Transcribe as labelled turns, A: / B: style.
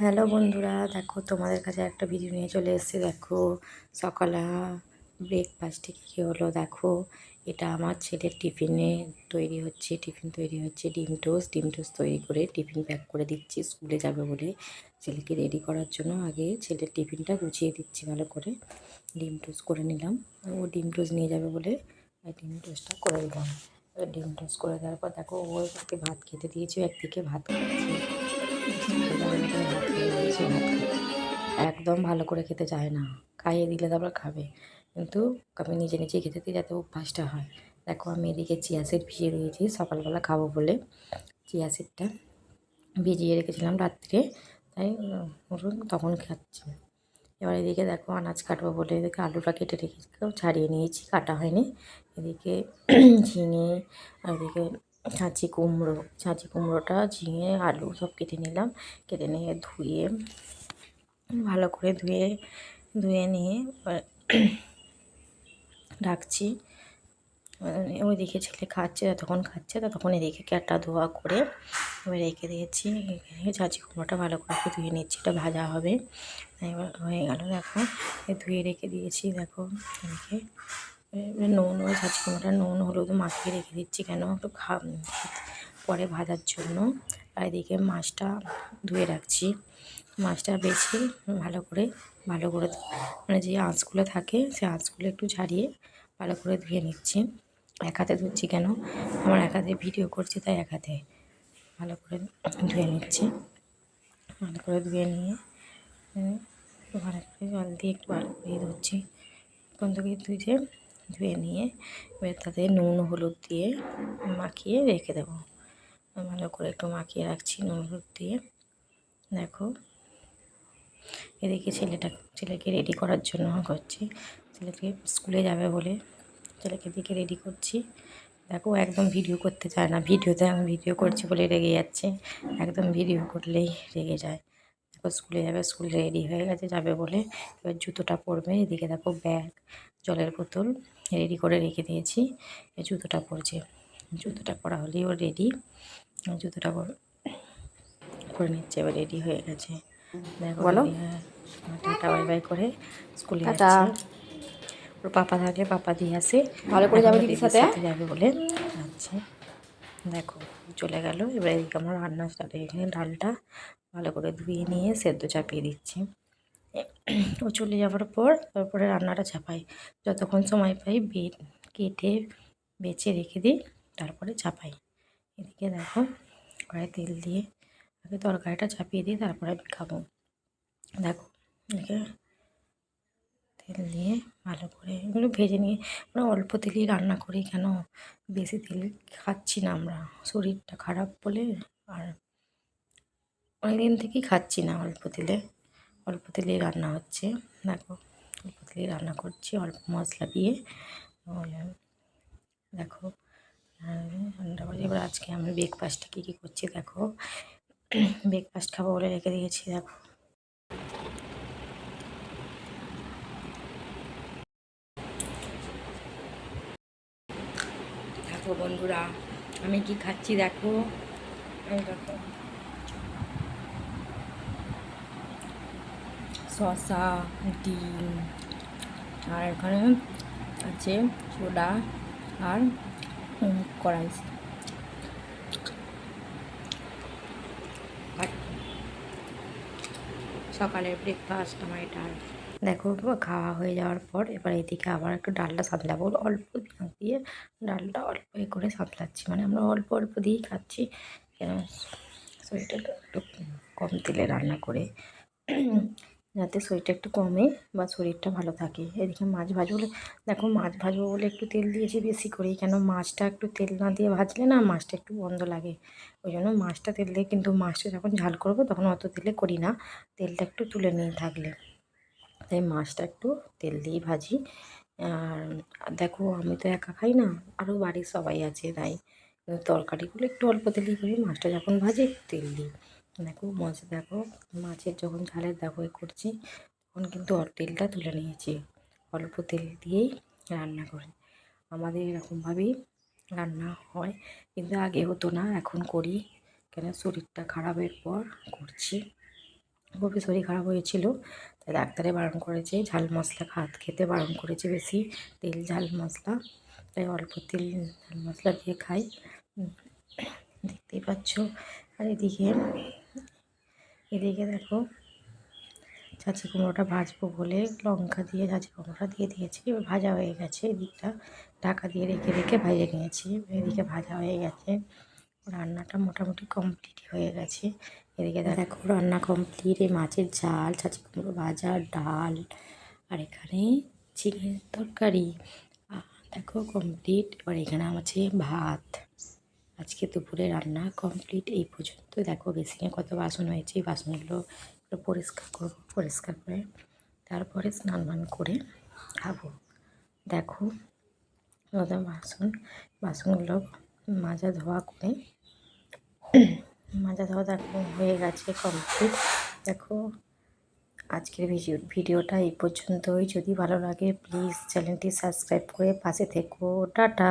A: Hello বন্ধুরা, দেখো তোমাদের কাছে একটা ভিডিও নিয়ে চলে এসেছি। দেখো সকালে ব্রেকফাস্টে কী হলো? দেখো, এটা আমার ছেলের টিফিনে তৈরি হচ্ছে টিফিন তৈরি হচ্ছে, ডিম টোস্ট ডিম টোস্ট তৈরি করে টিফিন প্যাক করে দিচ্ছি স্কুলে যাবে বলে। ছেলেকে রেডি করার জন্য আগে ছেলের টিফিনটা গুছিয়ে দিচ্ছি ভালো করে। ডিম টোস্ট করে নিলাম। ও ডিম টোস্ট নিয়ে যাবে বলে ডিম টোস্টটা করে দিলাম। ডিম টোস্ট করে দেওয়ার পর দেখো ও একদিকে ভাত খেতে দিয়েছি একদিকে ভাত খাচ্ছি। একদম ভালো করে খেতে চায় না। খাইয়ে দিলে তারপর খাবে। কিন্তু আমি নিজে নিজে খেতে দিই যাতে অভ্যাসটা হয়। দেখো আমি এদিকে চিয়া সিড ভিজিয়ে দিয়েছি, সকালবেলা খাব বলে। চিয়া সিডটা ভিজিয়ে রেখেছিলাম রাত্রে। তাই তখন খাচ্ছি। এবার এদিকে দেখো আনাজ কাটবো বলে এদিকে আলুটা কেটে রেখেছি ছাড়িয়ে নিয়েছি, কাটা হয়নি। এদিকে ঝিঙে, আর এদিকে ছাঁচি কুমড়ো, ছাঁচি কুমড়োটা, ঝিঙে, আলু সব কেটে নিলাম। কেটে নিয়ে ধুয়ে, ভালো করে ধুয়ে ধুয়ে নিয়ে রাখছি। ওইদিকে ছেলে খাচ্ছে তখন খাচ্ছে তখন এদিকে ক্যাটটা ধোয়া করে এবার রেখে দিয়েছি। ছাঁচি কুমড়োটা ভালো করে ধুয়ে নিচ্ছি, এটা ভাজা হবে। এবার হয়ে গেল, দেখো। ধুয়ে রেখে দিয়েছি, দেখো এদিকে। নুন, ওই ছাঁচি কুমড়োটা নুন, হলুদ মাখিয়ে রেখে দিচ্ছি কেন? একটু খা পরে ভাজার জন্য। আর এদিকে মাছটা ধুয়ে রাখছি। মাছটা বেছে ভালো করে ভালো করে মানে যে আঁচগুলো থাকে, সে আঁচগুলো একটু ছাড়িয়ে ভালো করে ধুয়ে নিচ্ছি। এক হাতে ধুচ্ছি কেন? আমার এক হাতে ভিডিও করছি, তাই এক হাতে ভালো করে ধুয়ে নিচ্ছি। ভালো করে ধুয়ে নিয়ে ভালো করে জল দিয়ে একটু ভালো করে ধুচ্ছি কোন থেকে ধুয়ে ধুয়ে নিয়ে এবার তাতে নুন, হলুদ দিয়ে মাখিয়ে রেখে দেবো। ভালো করে একটু মাখিয়ে রাখছি নুন, হলুদ দিয়ে। দেখো, এদিকে ছেলেটা, ছেলেকে রেডি করার জন্য করছি। ছেলেকে স্কুলে যাবে বলে ছেলেকে দিকে রেডি করছি। দেখো একদম ভিডিও করতে চায় না। ভিডিওতে আমি ভিডিও করছি বলে রেগে যাচ্ছে। একদম ভিডিও করলেই রেগে যায়। দেখো স্কুলে যাবে স্কুলে রেডি হয়ে গেছে যাবে বলে এবার জুতোটা পরবে। এদিকে দেখো ব্যাগ জলের বোতল রেডি করে রেখে দিয়েছি। জুতোটা পরছে। জুতোটা পরা হলেই ও রেডি জুতোটা করে নিচ্ছে এবার রেডি হয়ে গেছে। দেখো বলো। টাটা বাই বাই করে স্কুলে যাচ্ছে। ওর পাপা থাকলে পাপা দিয়ে আসে।
B: ভালো করে যাবে দিদির সাথে।
A: যাবে বলে আচ্ছা দেখো। চলে গেল। এবার এদিকে আমার রান্না স্টার্ট এখানে ডালটা ভালো করে ধুয়ে নিয়ে সেদ্ধ চাপিয়ে দিচ্ছি। ও চলে যাওয়ার পর তারপরে রান্নাটা চাপাই। যতক্ষণ সময় পাই বেট কেটে বেছে রেখে দিই, তারপরে চাপাই। এদিকে দেখো কড়াই তেল দিয়ে আগে তরকারিটা চাপিয়ে দিই তারপরে আমি খাব। দেখো এদিকে তেল দিয়ে ভালো করে এগুলো ভেজে নিয়ে আমরা অল্প তেলেই রান্না করি। কেন? বেশি তেল খাচ্ছি না আমরা। শরীরটা খারাপ বলে আর অনেক দিন থেকেই খাচ্ছি না অল্প তেলে। অল্প তেলেই রান্না হচ্ছে। দেখো, অল্প তেলেই রান্না করছি, অল্প মশলা দিয়ে। দেখো এবার আজকে আমি ব্রেকফাস্টে কী কী করছি দেখো। ব্রেকফাস্ট খাব বলে রেখে দিয়েছি। দেখো দেখো বন্ধুরা, আমি কি খাচ্ছি দেখো? দেখো। শসা, ডিম, আর এখানে আছে সোডা আর কড়াই। সকালের ব্রেকফাস্ট আমার এটা দেখো, খাওয়া হয়ে যাওয়ার পর এবার এদিকে আবার একটু ডালটা সাঁতলাবো অল্প দিয়ে ডালটা অল্প করে সাঁতলাচ্ছি মানে আমরা অল্প অল্প দিয়েই খাচ্ছি। কেন? শরীরটা একটু কম তেলে রান্না করে। যাতে শরীরটা একটু কমে বা শরীরটা ভালো থাকে। এদিকে মাছ ভাজবো দেখো মাছ ভাজবো বলে একটু তেল দিয়েছি বেশি করেই। কেন? মাছটা একটু তেল না দিয়ে ভাজলে না মাছটা একটু বন্ধ লাগে। ওই জন্য মাছটা তেল দিয়ে, কিন্তু মাছটা যখন ঝাল করব তখন অত তেলে করি না। তেলটা একটু তুলে নিয়ে থাকলে। তাই মাছটা একটু তেল দিয়েই ভাজি। আর দেখো, আমি তো একা খাই না আরও বাড়ির সবাই আছে তাই। তরকারিগুলো একটু অল্প তেলেই করি, মাছটা যখন ভাজি তেল দিই। দেখো, মাছ, দেখো, মাছের যখন ঝালের দেখো, এ করছি, তখন কিন্তু তেলটা তুলে নিয়েছি। অল্প তেল দিয়েই রান্না করি। আমাদের এরকমভাবেই রান্না হয়, কিন্তু আগে হতো না, এখন করি। কেন? শরীরটা খারাপের পর করছি। খুবই শরীর খারাপ হয়েছিল, তাই ডাক্তারে বারণ করেছে, ঝাল মশলা খাত খেতে বারণ করেছে বেশি, তেল, ঝাল মশলা, তাই অল্প তেল, ঝাল মশলা দিয়ে খাই। দেখতেই পাচ্ছ। আর এদিকে এদিকে দেখো, চাচি কুমড়োটা ভাজবো বলে লঙ্কা দিয়ে, চাচি কুমড়োটা দিয়ে দিয়েছি, এবার ভাজা হয়ে গেছে, এদিকটা ঢাকা দিয়ে রেখে রেখে ভেজে নিয়েছি, এদিকে ভাজা হয়ে গেছে। রান্নাটা মোটামুটি কমপ্লিট হয়ে গেছে। এদিকে দেখো রান্না কমপ্লিট এই মাছের ঝাল চাচি কুমড়ো ভাজা, ডাল, আর এখানে চিকেন তরকারি। দেখো কমপ্লিট এবার এখানে আছে ভাত। আজকে দুপুরে রান্না কমপ্লিট এই পর্যন্ত। দেখো বেসিনে কত বাসন হয়েছে, এই বাসনগুলো পরিষ্কার করব, পরিষ্কার করে তারপরে স্নান টান করে খাব। দেখো বাসন, বাসনগুলো মাজা ধোয়া করে মাজা ধোয়া দেখো হয়ে গেছে কমপ্লিট দেখো, আজকের ভিডিও, ভিডিওটা এই পর্যন্তই। যদি ভালো লাগে প্লিজ চ্যানেলটি সাবস্ক্রাইব করে পাশে থেকো। টাটা!